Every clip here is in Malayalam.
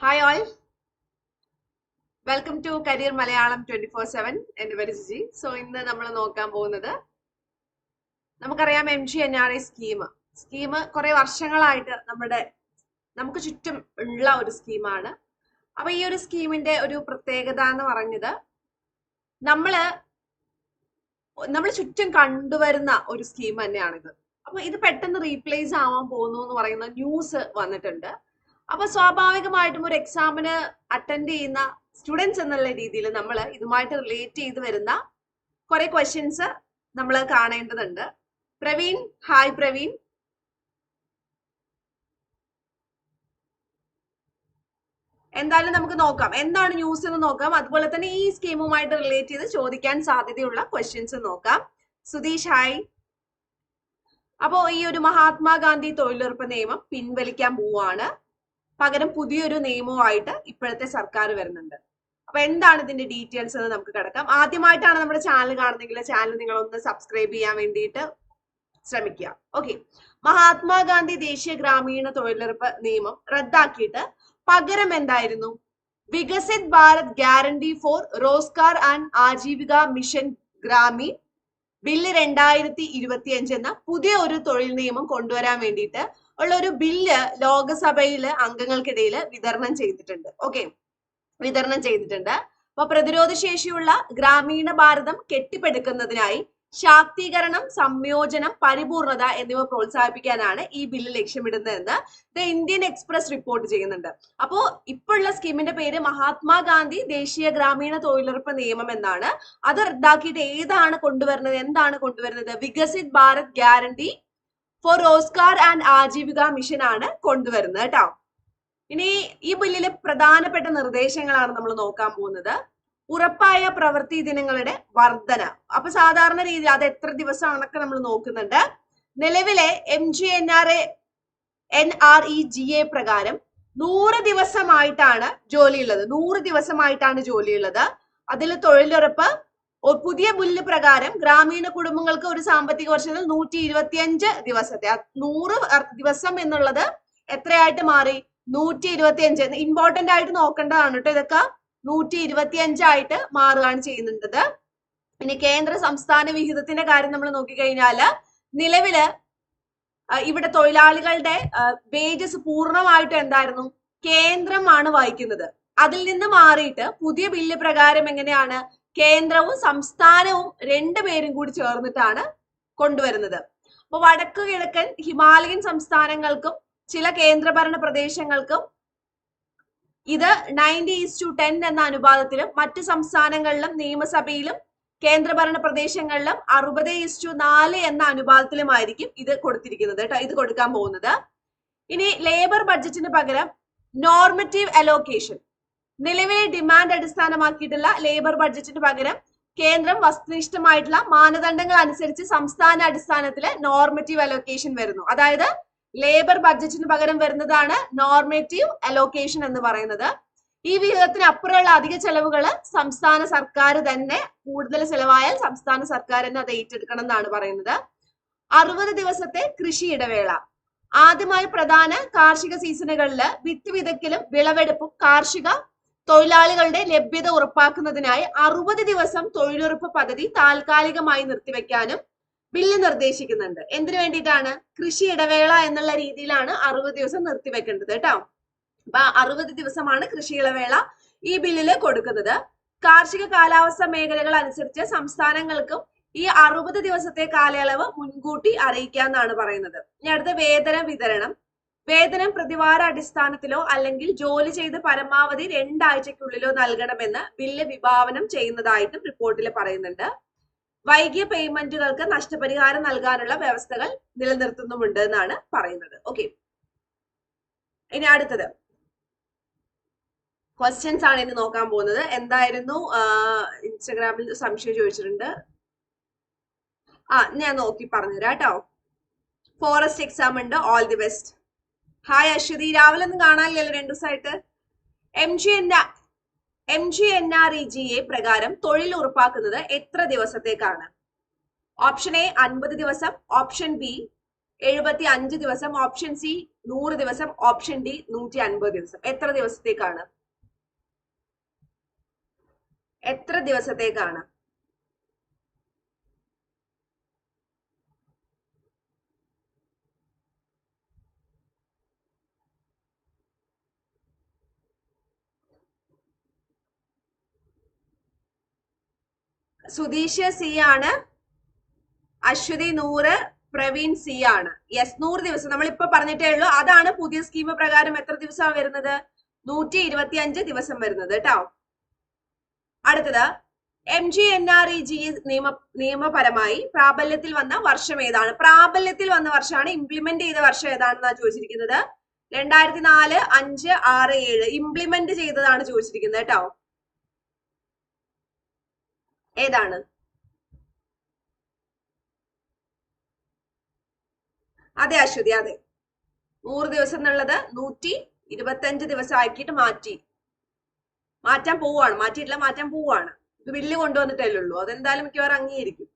Hi all welcome to career Malayalam twenty four seven എന്റെ പേര് സോ ഇന്ന് നമ്മൾ നോക്കാൻ പോകുന്നത് നമുക്കറിയാം M G N R I scheme scheme കുറെ വർഷങ്ങളായിട്ട് നമ്മുടെ നമുക്ക് ചുറ്റും ഉള്ള ഒരു സ്കീമാണ് അപ്പൊ ഈ ഒരു സ്കീമിന്റെ ഒരു പ്രത്യേകത എന്ന് പറഞ്ഞത് നമ്മൾ നമ്മൾ ചുറ്റും കണ്ടുവരുന്ന ഒരു സ്കീം തന്നെയാണിത്. അപ്പൊ ഇത് പെട്ടെന്ന് റീപ്ലേസ് ആവാൻ പോകുന്നു എന്ന് പറയുന്ന ന്യൂസ് വന്നിട്ടുണ്ട്. അപ്പൊ സ്വാഭാവികമായിട്ടും ഒരു എക്സാമിന് അറ്റൻഡ് ചെയ്യുന്ന സ്റ്റുഡൻസ് എന്നുള്ള രീതിയിൽ നമ്മൾ ഇതുമായിട്ട് റിലേറ്റ് ചെയ്ത് വരുന്ന കുറെ ക്വസ്റ്റ്യൻസ് നമ്മൾ കാണേണ്ടതുണ്ട്. പ്രവീൺ ഹായ് പ്രവീൺ. എന്തായാലും നമുക്ക് നോക്കാം. എന്താണ് ന്യൂസ് എന്ന് നോക്കാം. അതുപോലെ തന്നെ ഈ സ്കീമുമായിട്ട് റിലേറ്റ് ചെയ്ത് ചോദിക്കാൻ സാധ്യതയുള്ള ക്വസ്റ്റ്യൻസ് നോക്കാം. സുധീഷ് ഹായ് അപ്പോ ഈ ഒരു മഹാത്മാഗാന്ധി തൊഴിലുറപ്പ് നിയമം പിൻവലിക്കാൻ പോവാണ്. പകരം പുതിയൊരു നിയമവുമായിട്ട് ഇപ്പോഴത്തെ സർക്കാർ വരുന്നുണ്ട്. അപ്പൊ എന്താണ് ഇതിന്റെ ഡീറ്റെയിൽസ് എന്ന് നമുക്ക് കിടക്കാം. ആദ്യമായിട്ടാണ് നമ്മുടെ ചാനൽ കാണുന്നെങ്കിൽ ചാനൽ നിങ്ങൾ ഒന്ന് സബ്സ്ക്രൈബ് ചെയ്യാൻ വേണ്ടിയിട്ട് ശ്രമിക്കുക. ഓക്കെ. മഹാത്മാഗാന്ധി ദേശീയ ഗ്രാമീണ തൊഴിലുറപ്പ് നിയമം റദ്ദാക്കിയിട്ട് പകരം എന്തായിരുന്നു? Viksit Bharat guarantee for Rozgar and Ajeevika mission Grameen bill രണ്ടായിരത്തി ഇരുപത്തി അഞ്ച് എന്ന പുതിയ ഒരു തൊഴിൽ നിയമം കൊണ്ടുവരാൻ വേണ്ടിയിട്ട് ഉള്ള ഒരു ബില്ല് ലോകസഭയിൽ അംഗങ്ങൾക്കിടയിൽ വിതരണം ചെയ്തിട്ടുണ്ട്. ഓക്കെ വിതരണം ചെയ്തിട്ടുണ്ട്. അപ്പൊ പ്രതിരോധ ശേഷിയുള്ള ഗ്രാമീണ ഭാരതം കെട്ടിപ്പടുക്കുന്നതിനായി ശാക്തീകരണം സംയോജനം പരിപൂർണത എന്നിവ പ്രോത്സാഹിപ്പിക്കാനാണ് ഈ ബില്ല് ലക്ഷ്യമിടുന്നതെന്ന് ദ ഇന്ത്യൻ എക്സ്പ്രസ് റിപ്പോർട്ട് ചെയ്യുന്നുണ്ട്. അപ്പോ ഇപ്പോഴുള്ള സ്കീമിന്റെ പേര് മഹാത്മാഗാന്ധി ദേശീയ ഗ്രാമീണ തൊഴിലുറപ്പ് നിയമം എന്നാണ്. അത് റദ്ദാക്കിയിട്ട് ഏതാണ് കൊണ്ടുവരുന്നത്? എന്താണ് കൊണ്ടുവരുന്നത്? Viksit Bharat guarantee for Rozgar and Ajeevika mission ആണ് കൊണ്ടുവരുന്നത് കേട്ടോ ഇനി ഈ ബില്ലിലെ പ്രധാനപ്പെട്ട നിർദ്ദേശങ്ങളാണ് നമ്മൾ നോക്കാൻ പോകുന്നത്. ഉറപ്പായ പ്രവൃത്തി ദിനങ്ങളുടെ വർധന. അപ്പൊ സാധാരണ രീതിയിൽ അത് എത്ര ദിവസമാണെന്നൊക്കെ നമ്മൾ നോക്കുന്നുണ്ട്. നിലവിലെ M G N R A N R E G A പ്രകാരം നൂറ് ദിവസമായിട്ടാണ് ജോലിയുള്ളത്. നൂറ് ദിവസമായിട്ടാണ് ജോലിയുള്ളത്. അതിൽ തൊഴിലുറപ്പ് പുതിയ ബില്ല് പ്രകാരം ഗ്രാമീണ കുടുംബങ്ങൾക്ക് ഒരു സാമ്പത്തിക വർഷത്തിൽ നൂറ്റി ഇരുപത്തിയഞ്ച് ദിവസത്തെ നൂറ് ദിവസം എന്നുള്ളത് എത്രയായിട്ട് മാറി? നൂറ്റി ഇരുപത്തിയഞ്ച് ഇമ്പോർട്ടന്റ് ആയിട്ട് നോക്കേണ്ടതാണ് കേട്ടോ ഇതൊക്കെ. നൂറ്റി ഇരുപത്തിയഞ്ചായിട്ട് മാറുകയാണ് ചെയ്യുന്നുണ്ടത് ഇനി കേന്ദ്ര സംസ്ഥാന വിഹിതത്തിന്റെ കാര്യം നമ്മൾ നോക്കിക്കഴിഞ്ഞാൽ നിലവിൽ ഇവിടെ തൊഴിലാളികളുടെ വേജസ് പൂർണമായിട്ട് എന്തായിരുന്നു? കേന്ദ്രമാണ് വായിക്കുന്നത്. അതിൽ നിന്ന് മാറിയിട്ട് പുതിയ ബില്ല് പ്രകാരം എങ്ങനെയാണ്? കേന്ദ്രവും സംസ്ഥാനവും രണ്ടുപേരും കൂടി ചേർന്നിട്ടാണ് കൊണ്ടുവരുന്നത്. അപ്പൊ വടക്കു കിഴക്കൻ ഹിമാലയൻ സംസ്ഥാനങ്ങൾക്കും ചില കേന്ദ്രഭരണ പ്രദേശങ്ങൾക്കും ഇത് നയന്റി ഈസ് ടു ടെൻ എന്ന അനുപാതത്തിലും മറ്റ് സംസ്ഥാനങ്ങളിലും നിയമസഭയിലും കേന്ദ്രഭരണ പ്രദേശങ്ങളിലും അറുപത് ഈസ് ടു നാല് എന്ന അനുപാതത്തിലുമായിരിക്കും ഇത് കൊടുത്തിരിക്കുന്നത് കേട്ടോ ഇത് കൊടുക്കാൻ പോകുന്നത്. ഇനി ലേബർ ബഡ്ജറ്റിന് പകരം നോർമറ്റീവ് അലോക്കേഷൻ നിലവിലെ ഡിമാൻഡ് അടിസ്ഥാനമാക്കിയിട്ടുള്ള ലേബർ ബഡ്ജറ്റിന് പകരം കേന്ദ്രം വസ്തുനിഷ്ഠമായിട്ടുള്ള മാനദണ്ഡങ്ങൾ അനുസരിച്ച് സംസ്ഥാന അടിസ്ഥാനത്തിൽ നോർമറ്റീവ് അലോക്കേഷൻ വരുന്നു. അതായത് ലേബർ ബഡ്ജറ്റിന് പകരം വരുന്നതാണ് നോർമേറ്റീവ് അലോക്കേഷൻ എന്ന് പറയുന്നത്. ഈ വിഹിതത്തിന് അപ്പുറമുള്ള അധിക ചെലവുകൾ സംസ്ഥാന സർക്കാർ തന്നെ കൂടുതൽ ചെലവായാൽ സംസ്ഥാന സർക്കാർ തന്നെ അത് ഏറ്റെടുക്കണം എന്നാണ് പറയുന്നത്. അറുപത് ദിവസത്തെ കൃഷി ഇടവേള. ആദ്യമായി പ്രധാന കാർഷിക സീസണുകളിൽ വിത്ത് വിതയ്ക്കലും വിളവെടുപ്പും കാർഷിക തൊഴിലാളികളുടെ ലഭ്യത ഉറപ്പാക്കുന്നതിനായി അറുപത് ദിവസം തൊഴിലുറപ്പ് പദ്ധതി താൽക്കാലികമായി നിർത്തിവെക്കാനും ബില്ല് നിർദ്ദേശിക്കുന്നുണ്ട്. എന്തിനു വേണ്ടിയിട്ടാണ്? കൃഷി ഇടവേള എന്നുള്ള രീതിയിലാണ് അറുപത് ദിവസം നിർത്തിവെക്കേണ്ടത് കേട്ടോ. അപ്പൊ അറുപത് ദിവസമാണ് കൃഷി ഇടവേള ഈ ബില്ലിൽ കൊടുക്കുന്നത്. കാർഷിക കാലാവസ്ഥ മേഖലകൾ അനുസരിച്ച് സംസ്ഥാനങ്ങൾക്കും ഈ അറുപത് ദിവസത്തെ കാലയളവ് മുൻകൂട്ടി അറിയിക്കാന്നാണ് പറയുന്നത്. ഇനി അടുത്ത വേതന വിതരണം. വേതനം പ്രതിവാര അടിസ്ഥാനത്തിലോ അല്ലെങ്കിൽ ജോലി ചെയ്ത് പരമാവധി രണ്ടാഴ്ചക്കുള്ളിലോ നൽകണമെന്ന് ബില്ല് വിഭാവനം ചെയ്യുന്നതായിട്ടും റിപ്പോർട്ടിൽ പറയുന്നുണ്ട്. വൈകിയ പേയ്മെന്റുകൾക്ക് നഷ്ടപരിഹാരം നൽകാനുള്ള വ്യവസ്ഥകൾ നിലനിർത്തുന്നുമുണ്ട് എന്നാണ് പറയുന്നത്. ഓക്കെ ഇനി അടുത്തത്. ക്വസ്റ്റ്യൻസ് ആണ് ഇനി നോക്കാൻ പോകുന്നത്. എന്തായിരുന്നു? ഇൻസ്റ്റഗ്രാമിൽ സംശയം ചോദിച്ചിട്ടുണ്ട്. ആ ഞാൻ നോക്കി പറഞ്ഞുതരാം കേട്ടോ. ഫോറസ്റ്റ് എക്സാം ഉണ്ട്. All the best hi Aswathy രാവിലെ ഒന്നും കാണാനില്ലല്ലോ രണ്ടു ദിവസമായിട്ട്. M G N M G N R E G A പ്രകാരം തൊഴിൽ ഉറപ്പാക്കുന്നത് എത്ര ദിവസത്തേക്കാണ്? ഓപ്ഷൻ എ അൻപത് ദിവസം. ഓപ്ഷൻ ബി എഴുപത്തി അഞ്ച് ദിവസം. ഓപ്ഷൻ സി നൂറ് ദിവസം. ഓപ്ഷൻ ഡി നൂറ്റി അൻപത് ദിവസം. എത്ര ദിവസത്തേക്കാണ്? എത്ര ദിവസത്തേക്കാണ്? സുധീഷ് സി ആണ്. അശ്വതി നൂറ് പ്രവീൺ സി ആണ്. യെസ് നൂറ് ദിവസം. നമ്മൾ ഇപ്പൊ പറഞ്ഞിട്ടേ ഉള്ളൂ. അതാണ് പുതിയ സ്കീം പ്രകാരം എത്ര ദിവസമാണ് വരുന്നത്? നൂറ്റി ഇരുപത്തി അഞ്ച് ദിവസം വരുന്നത് കേട്ടോ അടുത്തത്. M G N R E G നിയമ നിയമപരമായി പ്രാബല്യത്തിൽ വന്ന വർഷം ഏതാണ്? പ്രാബല്യത്തിൽ വന്ന വർഷമാണ് ഇംപ്ലിമെന്റ് ചെയ്ത വർഷം ഏതാണെന്നാണ് ചോദിച്ചിരിക്കുന്നത്? രണ്ടായിരത്തി നാല് അഞ്ച് ആറ് ഏഴ്. ഇംപ്ലിമെന്റ് ചെയ്തതാണ് ചോദിച്ചിരിക്കുന്നത് കേട്ടോ ഏതാണ്? അതെ അശ്വതി അതെ. നൂറ് ദിവസം എന്നുള്ളത് നൂറ്റി ഇരുപത്തഞ്ച് ദിവസം ആക്കിയിട്ട് മാറ്റി. മാറ്റാൻ പോവാണ് മാറ്റിയിട്ടില്ല മാറ്റാൻ പോവാണ് ഇത് ബില്ല് കൊണ്ടുവന്നിട്ടല്ലേ ഉള്ളൂ അതെന്തായാലും മിക്കവാറും അംഗീകരിക്കും.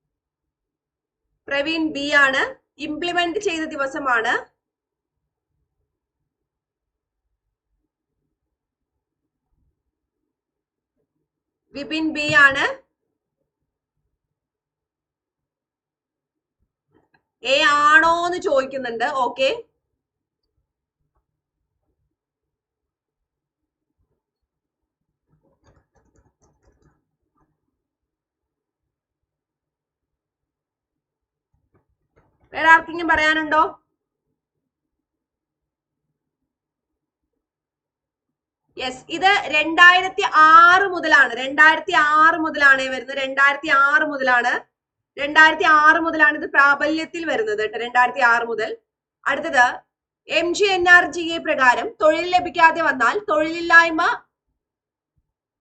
പ്രവീൺ ബി ആണ്. ഇംപ്ലിമെന്റ് ചെയ്ത ദിവസമാണ്. വിപിൻ ബി ആണ്. എ ആണോ എന്ന് ചോദിക്കുന്നുണ്ട്. ഓക്കെ വേറെ ആർക്കെങ്കിലും പറയാനുണ്ടോ? യെസ് ഇത് രണ്ടായിരത്തി ആറ് മുതലാണ്. രണ്ടായിരത്തി ആറ് മുതലാണ് വരുന്നത്. രണ്ടായിരത്തി ആറ് മുതലാണ്. രണ്ടായിരത്തി ആറ് മുതലാണ് ഇത് പ്രാബല്യത്തിൽ വരുന്നത് കേട്ടോ രണ്ടായിരത്തി ആറ് മുതൽ. അടുത്തത് M G N R G A പ്രകാരം തൊഴിൽ ലഭിക്കാതെ വന്നാൽ തൊഴിലില്ലായ്മ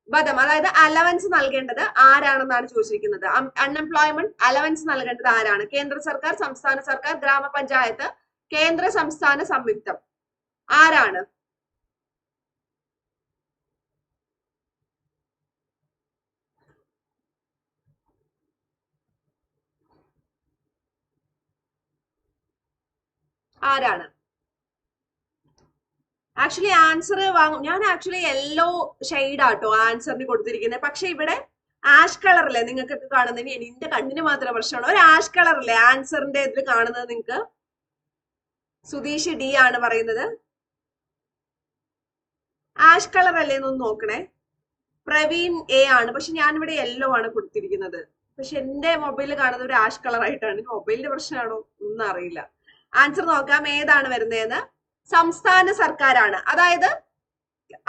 ബദം അതായത് അലവൻസ് നൽകേണ്ടത് ആരാണെന്നാണ് ചോദിച്ചിരിക്കുന്നത്? അൺഎംപ്ലോയ്മെന്റ് അലവൻസ് നൽകേണ്ടത് ആരാണ്? കേന്ദ്ര സർക്കാർ സംസ്ഥാന സർക്കാർ ഗ്രാമപഞ്ചായത്ത് കേന്ദ്ര സംസ്ഥാന സംയുക്തം. ആരാണ്? ആരാണ്? ആക്ച്വലി ആൻസർ വാങ്ങും. ഞാൻ ആക്ച്വലി യെല്ലോ ഷെയ്ഡാട്ടോ ആൻസറിന് കൊടുത്തിരിക്കുന്നത് പക്ഷെ ഇവിടെ ആഷ് കളറല്ലേ നിങ്ങൾക്കൊക്കെ കാണുന്നതിന്? എന്റെ കണ്ണിന് മാത്രം പ്രശ്നമാണ്. ഒരു ആഷ് കളറല്ലേ ആൻസറിന്റെ ഇതിൽ കാണുന്നത് നിങ്ങൾക്ക് സുധീഷ് ഡി ആണ് പറയുന്നത്. ആഷ് കളർ അല്ലേ എന്നൊന്ന് നോക്കണേ. പ്രവീൺ എ ആണ്. പക്ഷെ ഞാൻ ഇവിടെ യെല്ലോ ആണ് കൊടുത്തിരിക്കുന്നത്. പക്ഷെ എന്റെ മൊബൈലിൽ കാണുന്നത് ഒരു ആഷ് കളർ ആയിട്ടാണ്. മൊബൈലിന്റെ പ്രശ്നമാണോ? ഒന്നും അറിയില്ല. ആൻസർ നോക്കാം ഏതാണ് വരുന്നതെന്ന്? സംസ്ഥാന സർക്കാരാണ്. അതായത്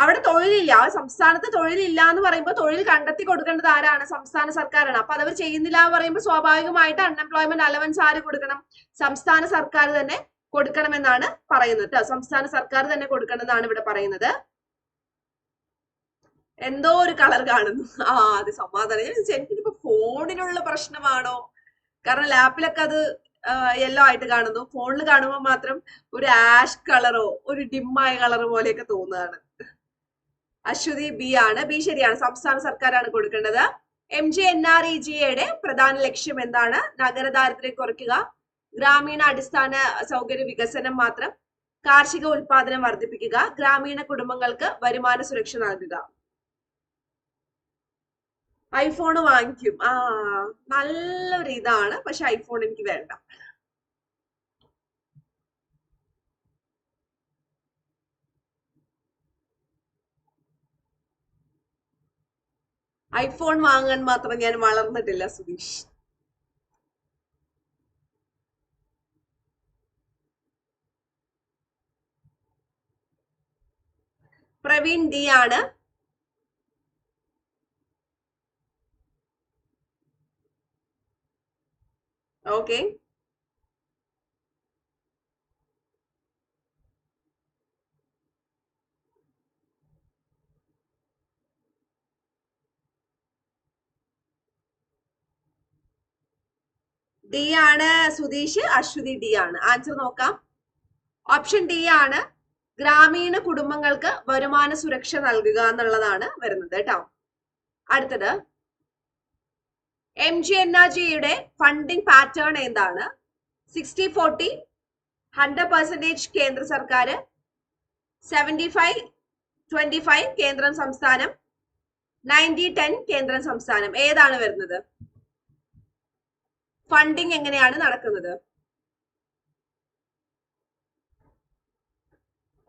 അവിടെ തൊഴിലില്ല. സംസ്ഥാനത്ത് തൊഴിലില്ല എന്ന് പറയുമ്പോൾ തൊഴിൽ കണ്ടെത്തി കൊടുക്കേണ്ടത് ആരാണ്? സംസ്ഥാന സർക്കാരാണ്. അപ്പൊ അതവർ ചെയ്യുന്നില്ല എന്ന് പറയുമ്പോൾ സ്വാഭാവികമായിട്ട് അൺഎംപ്ലോയ്മെന്റ് അലവൻസ് ആര് കൊടുക്കണം? സംസ്ഥാന സർക്കാർ തന്നെ കൊടുക്കണമെന്നാണ് പറയുന്നത്. സംസ്ഥാന സർക്കാർ തന്നെ കൊടുക്കണമെന്നാണ് ഇവിടെ പറയുന്നത്. എന്തോ ഒരു കളർ കാണുന്നു. ആ അത് സമാധാനം. എനിക്കിപ്പോ ഫോണിനുള്ള പ്രശ്നമാണോ? കാരണം ലാപ്പിലൊക്കെ അത് യെല്ലോ ആയിട്ട് കാണുന്നു. ഫോണിൽ കാണുമ്പോൾ മാത്രം ഒരു ആഷ് കളറോ ഒരു ഡിമ്മായ കളർ പോലെയൊക്കെ തോന്നുകയാണ്. അശ്വതി ബി ആണ്. ബി ശരിയാണ്. സംസ്ഥാന സർക്കാരാണ് കൊടുക്കേണ്ടത്. M J N R E ജിയുടെ പ്രധാന ലക്ഷ്യം എന്താണ്? നഗര ദാരിദ്ര്യം കുറയ്ക്കുക. ഗ്രാമീണ അടിസ്ഥാന സൗകര്യ വികസനം മാത്രം കാർഷിക ഉൽപാദനം വർദ്ധിപ്പിക്കുക. ഗ്രാമീണ കുടുംബങ്ങൾക്ക് വരുമാന സുരക്ഷ നൽകുക. ഐഫോൺ വാങ്ങിക്കും. ആ നല്ലൊരു ഇതാണ്. പക്ഷെ ഐഫോൺ എനിക്ക് വേണ്ട. ഐഫോൺ വാങ്ങാൻ മാത്രം ഞാൻ വളർന്നിട്ടില്ല സുധീഷ്. പ്രവീൺ ഡി ആണ്. ഓക്കെ ഡി ആണ് സുധീഷ് അശ്വതി ഡി ആണ്. ആൻസർ നോക്കാം. ഓപ്ഷൻ ഡി ആണ് ഗ്രാമീണ കുടുംബങ്ങൾക്ക് വരുമാന സുരക്ഷ നൽകുക എന്നുള്ളതാണ് വരുന്നത് കേട്ടോ. അടുത്തത്. എം ജി എൻ ആർ ജിയുടെ ഫണ്ടിങ് പാറ്റേൺ എന്താണ്? സിക്സ്റ്റി ഫോർട്ടി ഹൺഡ്രഡ് പെർസെന്റേജ് കേന്ദ്ര സർക്കാർ സെവന്റി ഫൈവ് ട്വന്റി ഫൈവ് കേന്ദ്രം സംസ്ഥാനം നയന്റി ടെൻ കേന്ദ്രം സംസ്ഥാനം. ഏതാണ് വരുന്നത്? ഫണ്ടിങ് എങ്ങനെയാണ് നടക്കുന്നത്?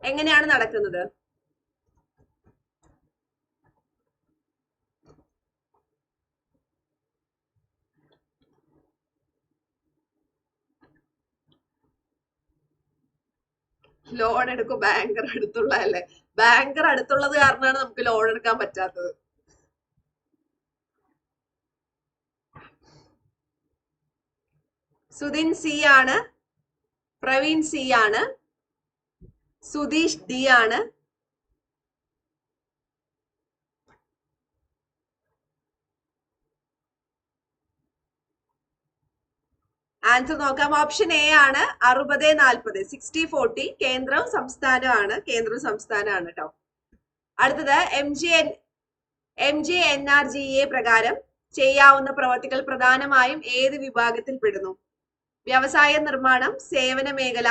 എങ്ങനെയാണ് നടക്കുന്നത്? ലോൺ എടുക്കും ബാങ്കർ അടുത്തുള്ള അല്ലേ ബാങ്കർ അടുത്തുള്ളത് കാരണമാണ് നമുക്ക് ലോൺ എടുക്കാൻ പറ്റാത്തത്. സുധിൻ സി ആണ് പ്രവീൺ സി ആണ് സുധീഷ് ഡി ആണ് ആൻസർ നോക്കാം. ഓപ്ഷൻ എ ആണ് അറുപത് നാൽപ്പത്. സിക്സ്റ്റി ഫോർട്ടി കേന്ദ്രവും സംസ്ഥാനമാണ് കേന്ദ്രവും സംസ്ഥാനമാണ് കേട്ടോ അടുത്തത് M G N M G N R G A പ്രകാരം ചെയ്യാവുന്ന പ്രവർത്തികൾ പ്രധാനമായും ഏത് വിഭാഗത്തിൽ പെടുന്നു? വ്യവസായ നിർമ്മാണം സേവന മേഖല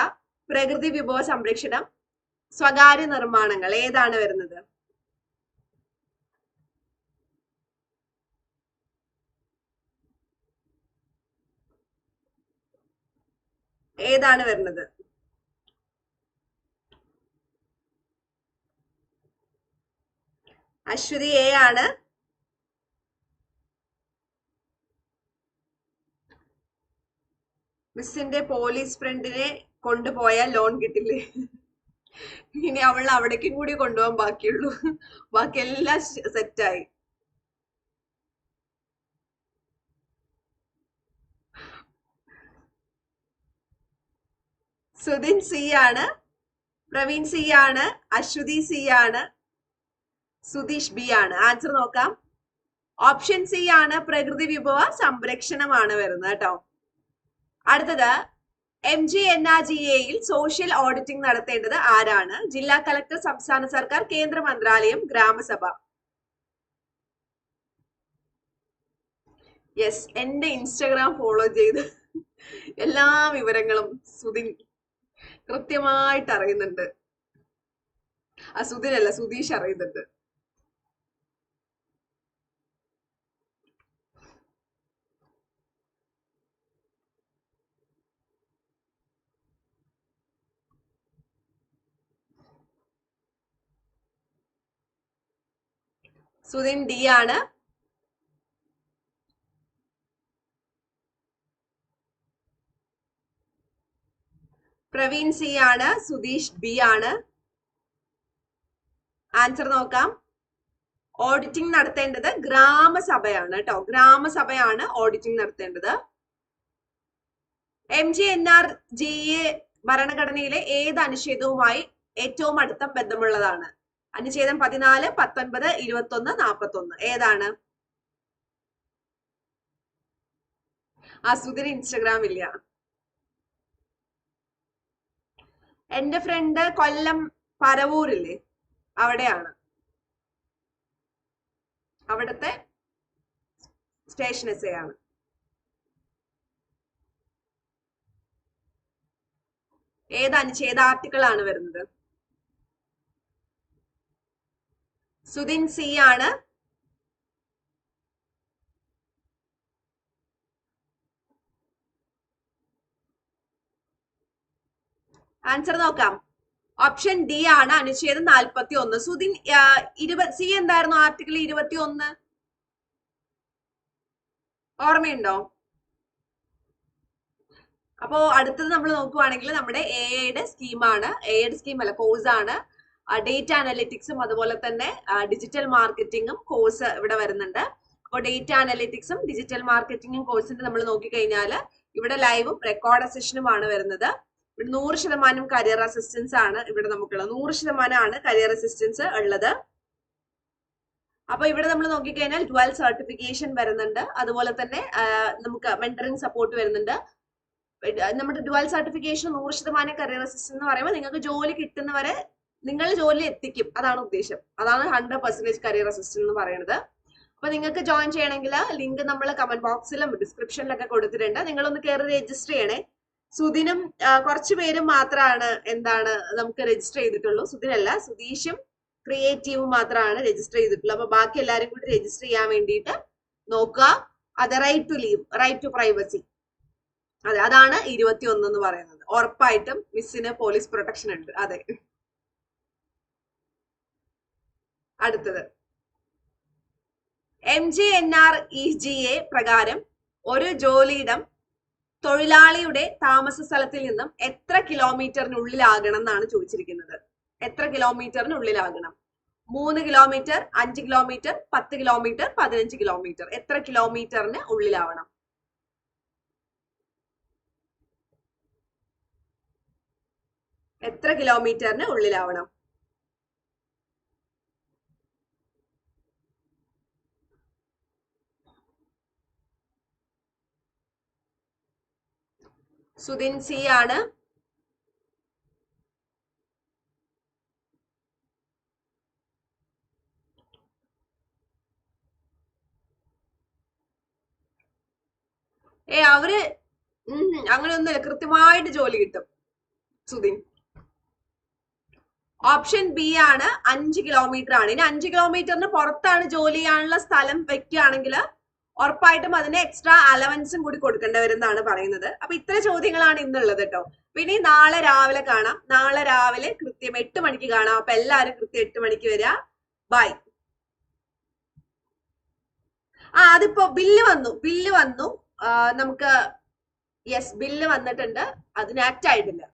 പ്രകൃതി വിഭവ സംരക്ഷണം സ്വകാര്യ നിർമ്മാണങ്ങൾ. ഏതാണ് വരുന്നത്? ഏതാണ് വരുന്നത്? അശ്വതി എ ആണ്. മിസ്സിന്റെ പോലീസ് ഫ്രണ്ടിനെ കൊണ്ടുപോയാൽ ലോൺ കിട്ടില്ലേ? ഇനി അവൾ അവിടേക്കും കൂടി കൊണ്ടുപോകാൻ ബാക്കിയുള്ളൂ. ബാക്കി എല്ലാം സെറ്റായി സുധിൻ സി ആണ് പ്രവീൺ സി ആണ് അശ്വതി സി ആണ് സുധീഷ് ബി ആണ്. ആൻസർ നോക്കാം. ഓപ്ഷൻ സി ആണ് പ്രകൃതി വിഭവ സംരക്ഷണമാണ് വരുന്നത് കേട്ടോ. അടുത്തത് M G N R G എയിൽ സോഷ്യൽ ഓഡിറ്റിംഗ് നടത്തേണ്ടത് ആരാണ്? ജില്ലാ കളക്ടർ സംസ്ഥാന സർക്കാർ കേന്ദ്ര മന്ത്രാലയം ഗ്രാമസഭ. യെസ് എന്റെ ഇൻസ്റ്റഗ്രാം ഫോളോ ചെയ്ത് എല്ലാ വിവരങ്ങളും സുധിൻ കൃത്യമായിട്ട് അറിയുന്നുണ്ട്. ആ സുധിനല്ല സുധീഷ് അറിയുന്നുണ്ട്. സുധിൻ ഡി ആണ്. പ്രവീൺ സി ആണ് സുധീഷ് ബി ആണ്. ആൻസർ നോക്കാം. ഓഡിറ്റിംഗ് നടത്തേണ്ടത് ഗ്രാമസഭയാണ് കേട്ടോ ഗ്രാമസഭയാണ് ഓഡിറ്റിംഗ് നടത്തേണ്ടത്. M G N R G A ഭരണഘടനയിലെ ഏത് അനുച്ഛേദവുമായി ഏറ്റവും അടുത്ത ബന്ധമുള്ളതാണ്? അനുച്ഛേദം പതിനാല് പത്തൊൻപത് ഇരുപത്തൊന്ന് നാപ്പത്തൊന്ന്. ഏതാണ്? ആ സുധിന് ഇൻസ്റ്റഗ്രാം ഇല്ല. എന്റെ ഫ്രണ്ട് കൊല്ലം പരവൂരില്ലേ അവിടെയാണ്. അവിടുത്തെ സ്റ്റേഷൻ എസ് ആണ്. ഏത് അനുച്ഛേദ ആർട്ടിക്കിൾ ആണ് വരുന്നത്? സുദിൻ സി ആണ്. ആൻസർ നോക്കാം. ഓപ്ഷൻ ഡി ആണ് അനുച്ഛേദം നാൽപ്പത്തി ഒന്ന് സുധിൻ ഇരുപത് സി എന്തായിരുന്നു ആർട്ടിക്കിൾ ഇരുപത്തി ഒന്ന് ഓർമ്മയുണ്ടോ? അപ്പോ അടുത്തത് നമ്മൾ നോക്കുവാണെങ്കിൽ നമ്മുടെ എ എയുടെ സ്കീമാണ് എ എയുടെ സ്കീം അല്ല കോഴ്സ് ആണ്. ഡേറ്റ അനലിറ്റിക്സും അതുപോലെ തന്നെ ഡിജിറ്റൽ മാർക്കറ്റിംഗും കോഴ്സ് ഇവിടെ വരുന്നുണ്ട്. അപ്പോൾ ഡേറ്റ അനലിറ്റിക്സും ഡിജിറ്റൽ മാർക്കറ്റിംഗും കോഴ്സിന്റെ നമ്മൾ നോക്കിക്കഴിഞ്ഞാൽ ഇവിടെ ലൈവും റെക്കോർഡ് സെഷനുമാണ് വരുന്നത്. നൂറ് ശതമാനം കരിയർ അസിസ്റ്റൻസ് ആണ് ഇവിടെ നമുക്കുള്ളത്. നൂറ് ശതമാനമാണ് കരിയർ അസിസ്റ്റൻസ് ഉള്ളത്. അപ്പൊ ഇവിടെ നമ്മൾ നോക്കിക്കഴിഞ്ഞാൽ ട്വൽ സർട്ടിഫിക്കേഷൻ വരുന്നുണ്ട്. അതുപോലെ തന്നെ നമുക്ക് മെന്ററിങ് സപ്പോർട്ട് വരുന്നുണ്ട്. നമ്മുടെ ഡുവൽ സർട്ടിഫിക്കേഷൻ നൂറ് ശതമാനം കരിയർ അസിസ്റ്റൻസ് എന്ന് പറയുമ്പോൾ നിങ്ങൾക്ക് ജോലി കിട്ടുന്നവരെ നിങ്ങൾ ജോലി എത്തിക്കും. അതാണ് ഉദ്ദേശം. അതാണ് ഹൺഡ്രഡ് പെർസെന്റേജ് കരിയർ അസിസ്റ്റന്റ് എന്ന് പറയുന്നത്. അപ്പൊ നിങ്ങൾക്ക് ജോയിൻ ചെയ്യണമെങ്കിൽ ലിങ്ക് നമ്മൾ കമന്റ് ബോക്സിലും ഡിസ്ക്രിപ്ഷനിലൊക്കെ കൊടുത്തിട്ടുണ്ട്. നിങ്ങളൊന്ന് കയറി രജിസ്റ്റർ ചെയ്യണേ. സുധിനും കുറച്ചു പേരും മാത്രമാണ് എന്താണ് നമുക്ക് രജിസ്റ്റർ ചെയ്തിട്ടുള്ളൂ. സുദിനല്ല സുധീഷും ക്രിയേറ്റീവും മാത്രമാണ് രജിസ്റ്റർ ചെയ്തിട്ടുള്ളത്. അപ്പൊ ബാക്കി എല്ലാരും കൂടി രജിസ്റ്റർ ചെയ്യാൻ വേണ്ടിയിട്ട് നോക്കുക. അത് right to live right to privacy അതെ അതാണ് ഇരുപത്തി ഒന്ന് എന്ന് പറയുന്നത്. ഉറപ്പായിട്ടും മിസ്സിന് പോലീസ് പ്രൊട്ടക്ഷൻ ഉണ്ട്. അതെ. അടുത്തത്. M G N R E G A പ്രകാരം ഒരു ജോലിയിടം തൊഴിലാളിയുടെ താമസ സ്ഥലത്തിൽ നിന്നും എത്ര കിലോമീറ്ററിനുള്ളിലാകണം എന്നാണ് ചോദിച്ചിരിക്കുന്നത്. എത്ര കിലോമീറ്ററിനുള്ളിലാകണം മൂന്ന് കിലോമീറ്റർ അഞ്ച് കിലോമീറ്റർ പത്ത് കിലോമീറ്റർ പതിനഞ്ച് കിലോമീറ്റർ എത്ര കിലോമീറ്ററിന് ഉള്ളിലാവണം? എത്ര കിലോമീറ്ററിന് ഉള്ളിലാവണം? സുധിൻ സി ആണ്. ഏ അവർ അങ്ങനെ ഒന്നുമില്ല കൃത്യമായിട്ട് ജോലി കിട്ടും സുധിൻ. ഓപ്ഷൻ ബി ആണ്. അഞ്ച് കിലോമീറ്റർ ആണ് ഇനി അഞ്ച് കിലോമീറ്ററിന് പുറത്താണ് ജോലി ചെയ്യാനുള്ള സ്ഥലം വെക്കുകയാണെങ്കിൽ ഉറപ്പായിട്ടും അതിന് എക്സ്ട്രാ അലവൻസും കൂടി കൊടുക്കേണ്ടി വരുന്നതാണ് പറയുന്നത്. അപ്പൊ ഇത്ര ചോദ്യങ്ങളാണ് ഇന്നുള്ളത് കേട്ടോ. പിന്നെ നാളെ രാവിലെ കാണാം. നാളെ രാവിലെ കൃത്യം എട്ട് മണിക്ക് കാണാം. അപ്പൊ എല്ലാവരും കൃത്യം എട്ട് മണിക്ക് വരിക ബൈ ആ അതിപ്പോ ബില്ല് വന്നു. ബില്ല് വന്നു. നമുക്ക് യെസ് ബില്ല് വന്നിട്ടുണ്ട്. അതിന് ആക്ട് ആയിട്ടില്ല.